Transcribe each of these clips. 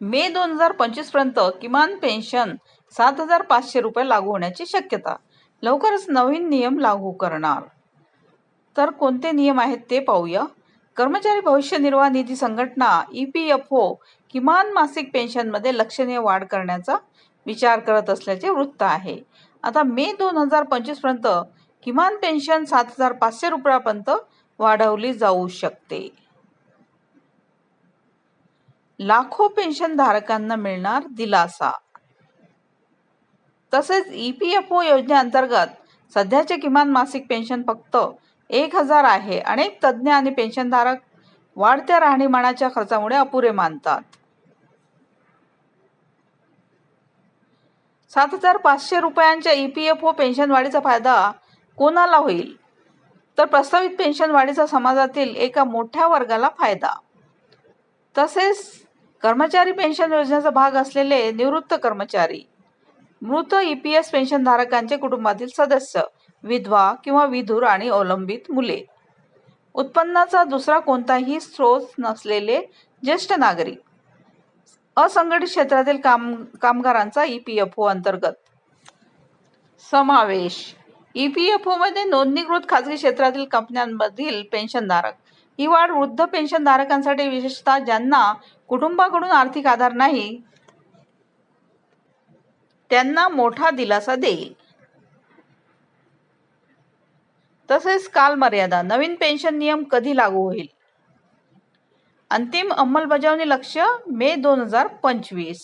मे दोन हजार पंचवीसपर्यंत किमान पेन्शन सात हजार पाचशे रुपये लागू होण्याची शक्यता. लवकरच नवीन नियम लागू करणार. तर कोणते नियम आहेत ते पाहूया. कर्मचारी भविष्य निर्वाह निधी संघटना ई पी एफ ओ किमान मासिक पेन्शनमध्ये लक्षणीय वाढ करण्याचा विचार करत असल्याचे वृत्त आहे. आता मे दोन हजार पंचवीसपर्यंत किमान पेन्शन सात हजार पाचशे रुपयापर्यंत वाढवली जाऊ शकते. लाखो पेन्शन धारकांना मिळणार दिलासा. तसेच ई पी एफ ओ योजनेअंतर्गत सध्याचे किमान मासिक पेन्शन फक्त एक हजार आहे. अनेक तज्ज्ञ आणि पेन्शनधारक वाढत्या राहणीमानाच्या खर्चामुळे अपुरे मानतात. सात हजार पाचशे रुपयांच्या E P F O pension वाढीचा फायदा कोणाला होईल? तर प्रस्तावित पेन्शन वाढीचा समाजातील एका मोठ्या वर्गाला फायदा. तसेच कर्मचारी पेन्शन योजनेचा भाग असलेले निवृत्त कर्मचारी मृत ई पी एस पेन्शनधारकांचे कुटुंबातील सदस्य विधवा किंवा विधूर आणि अवलंबित मुले. उत्पन्नाचा दुसरा कोणताही स्रोत नसलेले ज्येष्ठ नागरिक. असंघटित क्षेत्रातील काम कामगारांचा ई पी एफ ओ अंतर्गत. समावेश. ई पी एफ ओमध्ये नोंदणीकृत खाजगी क्षेत्रातील कंपन्यांमधील पेन्शनधारक. ही वाढ वृद्ध पेन्शनधारकांसाठी विशेषतः ज्यांना कुटुंबाकडून आर्थिक आधार नाही त्यांना मोठा दिलासा देईल. तसेच कालमर्यादा नवीन पेन्शन नियम कधी लागू होईल? अंतिम अंमलबजावणी लक्ष मे दोन हजार पंचवीस.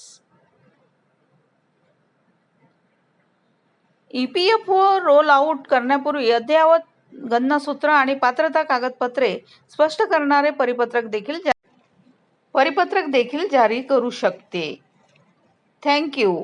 E P F O roll out करण्यापूर्वी अद्ययावत गणनासूत्र आणि पात्रता कागदपत्रे स्पष्ट करणारे परिपत्रक देखील परिपत्रक देखील जारी करू शकते. थँक्यू